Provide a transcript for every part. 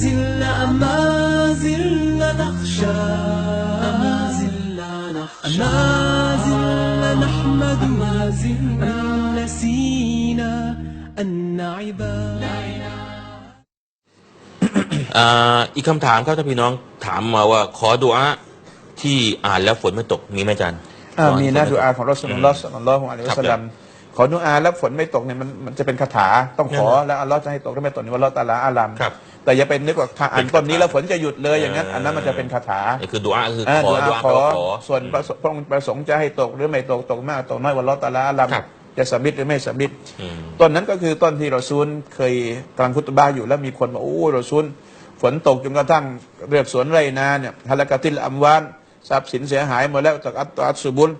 زلنا ما زلنا نخشى ما زلنا نخشى ما زلنا نحمد ما زلنا نسينا أن عباد อ่าอีกคำถามครับท่านพี่น้องถามมาว่า ขอดุอาที่อ่านแล้วฝนไม่ตกมีไหมอาจารย์ อ่า ข มีนะ ฝ ดู ไตก อาของรอสุลลอฮ์สัลลัลลอฮุอะลัยฮิวะสัลลัม ขอดูอาแล้วฝนไม่ตกเนี่ยมันมันจะเป็นคาถาต้องขอแล้วอัลลอฮ์จะให้ตกหรือไม่ตกนี่ว่าอัลลอฮ์ตะอาลาอาลัมครับแต่อย่าเป็นนึกว่าถ้าอ่านต้นนี้แล้วฝนจะหยุดเลยอย่างนั้นเอออัอันนั้นมันจะเป็นคาถานี่คือดุอาคืออ่าขอดูอาดุอาขอแปลว่าขอส่วนประสพระองค์ประสงค์จะให้ตกหรือไม่ตกตกมากตกน้อยว่าอัลลอฮ์ตะอาลาอาลัมครับจะสำมิดหรือไม่สำมิดอืมต้นนั้นก็คือต้นที่เราซูลเคยกำลังคุตบาอยู่แล้วมีคนบอกโอ้เราซูลฝนตกจนกระทั่งเรือกสวนไรนาเนี่ยฮาลากาติลอัมวานทรัพย์สินเสียหายหมดแล้วจากอัตตอัตสุบุล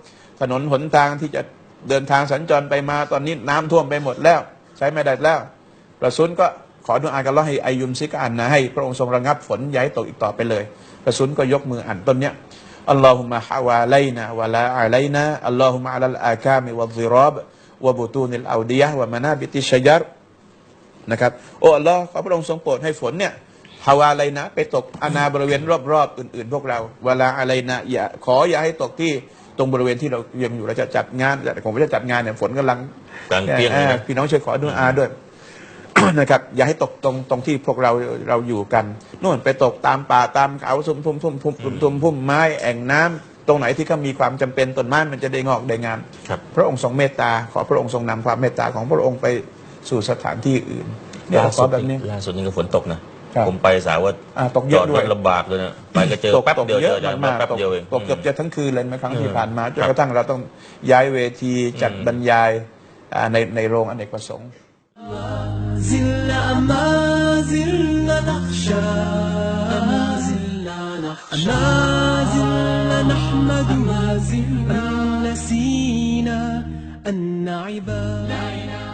ถนนหนทางที่จะ เดินทางสัญจรไปมาตอนนี้น้ำท่วมไปหมดแล้ว ใช้ไม่ได้แล้วเราซูลก็ขอดุอากันละให้อายุมซิกอันนะให้พระองค์ทรงระงับฝนย้ายตกอีกต่อไปเลยเราซูลก็ยกมืออ่านต้นเนี้ยอัลลอฮุมะฮาวาไลนะวะลาอะไลนะอัลลอฮุมะอัลลอากามิวัซิรอบวะบุตูนิลอาดียะวะมานาบิติชยัรนะครับโอ้อัลลอฮ์ขอพระองค์ทรงโปรดให้ฝนเนี่ยฮาวาอะไรนะ ไปตกอาณาบริเวณรอบๆ อื่น ๆ พวกเรา เวลาอะไรนะอย่าขออย่าให้ตกที่ ตรงบริเวณที่เรายังอยู่เราจะจัดงานแต่ผมจะจัดงานเนี่ยฝนกำลังกลางเปรี้ยงเลยนะอ่าพี่น้องช่วยขอดูอาด้วย นะครับ อย่าให้ตกตรงตรงที่พวกเราเราอยู่กันนู่นไปตกตามป่าตามเขาทุ่มทุ่มทุ่มทุ่มทุ่มทุ่มพุ่มไม้แอ่งน้ำตรงไหนที่เขามีความจำเป็นต้นไม้มันจะได้งอกได้งามครับ พระองค์ทรงเมตตาขอพระองค์ทรงนำความเมตตาของพระองค์ไปสู่สถานที่อื่นเนี่ยขอแบบนี้ล่าสุดนี่ก็ฝนตกนะ ครับ ผมไปสาวว่า อ่าตกเยอะด้วย จดรถลำบากเลยนะไปก็เจอ ตก แป๊บ ตก เดียว เย เจ อะ ออาจารย์ มาก แป๊บ ๆตก เดียวเอง ตกเกือบจะทั้งคืนเลยไหมครั้งที่ อืม ผ่านมาจน ครับ กระทั่งเราต้องย้ายเวทีจัด อืม บรรยายอ่าในในโรงอเนกประสงค์ زلنا ما زلنا نخشى ما زلنا نخشى ما زلنا نحمد ما زلنا نسينا أن عباد